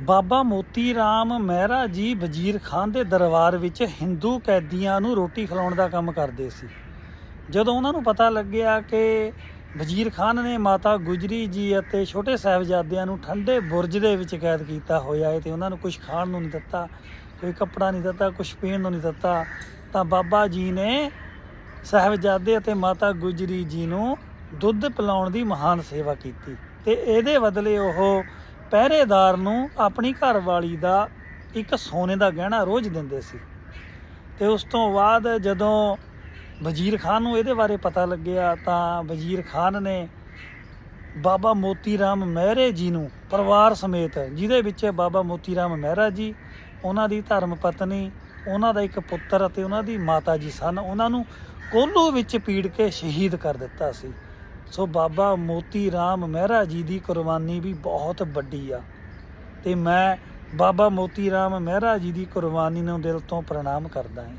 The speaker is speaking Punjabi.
ਬਾਬਾ ਮੋਤੀ ਰਾਮ ਮਹਿਰਾ ਜੀ ਵਜ਼ੀਰ ਖਾਨ ਦੇ ਦਰਬਾਰ ਵਿੱਚ ਹਿੰਦੂ ਕੈਦੀਆਂ ਨੂੰ ਰੋਟੀ ਖਿਲਾਉਣ ਦਾ ਕੰਮ ਕਰਦੇ ਸੀ। ਜਦੋਂ ਉਹਨਾਂ ਨੂੰ ਪਤਾ ਲੱਗਿਆ ਕਿ ਵਜ਼ੀਰ ਖਾਨ ਨੇ ਮਾਤਾ ਗੁਜਰੀ ਜੀ ਅਤੇ ਛੋਟੇ ਸਾਹਿਬਜ਼ਾਦਿਆਂ ਨੂੰ ਠੰਡੇ ਬੁਰਜ ਦੇ ਵਿੱਚ ਕੈਦ ਕੀਤਾ ਹੋਇਆ ਹੈ ਤੇ ਉਹਨਾਂ ਨੂੰ ਕੁਝ ਖਾਣ ਨੂੰ ਨਹੀਂ ਦਿੱਤਾ, ਕੋਈ ਕੱਪੜਾ ਨਹੀਂ ਦਿੱਤਾ ਕੁਝ ਪੀਣ ਨੂੰ ਨਹੀਂ ਦਿੱਤਾ, ਤਾਂ ਬਾਬਾ ਜੀ ਨੇ ਸਾਹਿਬਜ਼ਾਦੇ ਅਤੇ ਮਾਤਾ ਗੁਜਰੀ ਜੀ ਨੂੰ ਦੁੱਧ ਪਿਲਾਉਣ ਦੀ ਮਹਾਨ ਸੇਵਾ ਕੀਤੀ ਤੇ ਇਹਦੇ ਬਦਲੇ ਉਹ ਪਹਿਰੇਦਾਰ ਨੂੰ ਆਪਣੀ ਘਰਵਾਲੀ ਦਾ ਇੱਕ ਸੋਨੇ ਦਾ ਗਹਿਣਾ ਰੋਜ਼ ਦਿੰਦੇ ਸੀ। ਤੇ ਉਸ ਤੋਂ ਬਾਅਦ ਜਦੋਂ ਵਜ਼ੀਰ ਖਾਨ ਨੂੰ ਇਹਦੇ ਬਾਰੇ ਪਤਾ ਲੱਗਿਆ ਤਾਂ ਵਜ਼ੀਰ ਖਾਨ ਨੇ ਬਾਬਾ ਮੋਤੀ ਰਾਮ ਮਹਿਰੇ ਜੀ ਨੂੰ ਪਰਿਵਾਰ ਸਮੇਤ, ਜਿਹਦੇ ਵਿੱਚ ਬਾਬਾ ਮੋਤੀ ਰਾਮ ਮਹਿਰਾ ਜੀ, ਉਹਨਾਂ ਦੀ ਧਰਮ ਪਤਨੀ, ਉਹਨਾਂ ਦਾ ਇੱਕ ਪੁੱਤਰ ਅਤੇ ਉਹਨਾਂ ਦੀ ਮਾਤਾ ਜੀ ਸਨ, ਉਹਨਾਂ ਨੂੰ ਕੋਲੂ ਵਿੱਚ ਪੀੜ ਕੇ ਸ਼ਹੀਦ ਕਰ ਦਿੱਤਾ ਸੀ। ਸੋ ਬਾਬਾ ਮੋਤੀ ਰਾਮ ਮਹਿਰਾ ਜੀ ਦੀ ਕੁਰਬਾਨੀ ਵੀ ਬਹੁਤ ਵੱਡੀ ਆ। ਤੇ ਮੈਂ ਬਾਬਾ ਮੋਤੀ ਰਾਮ ਮਹਿਰਾ ਜੀ ਦੀ ਕੁਰਬਾਨੀ ਨੂੰ ਦਿਲ ਤੋਂ ਪ੍ਰਣਾਮ ਕਰਦਾ ਹਾਂ।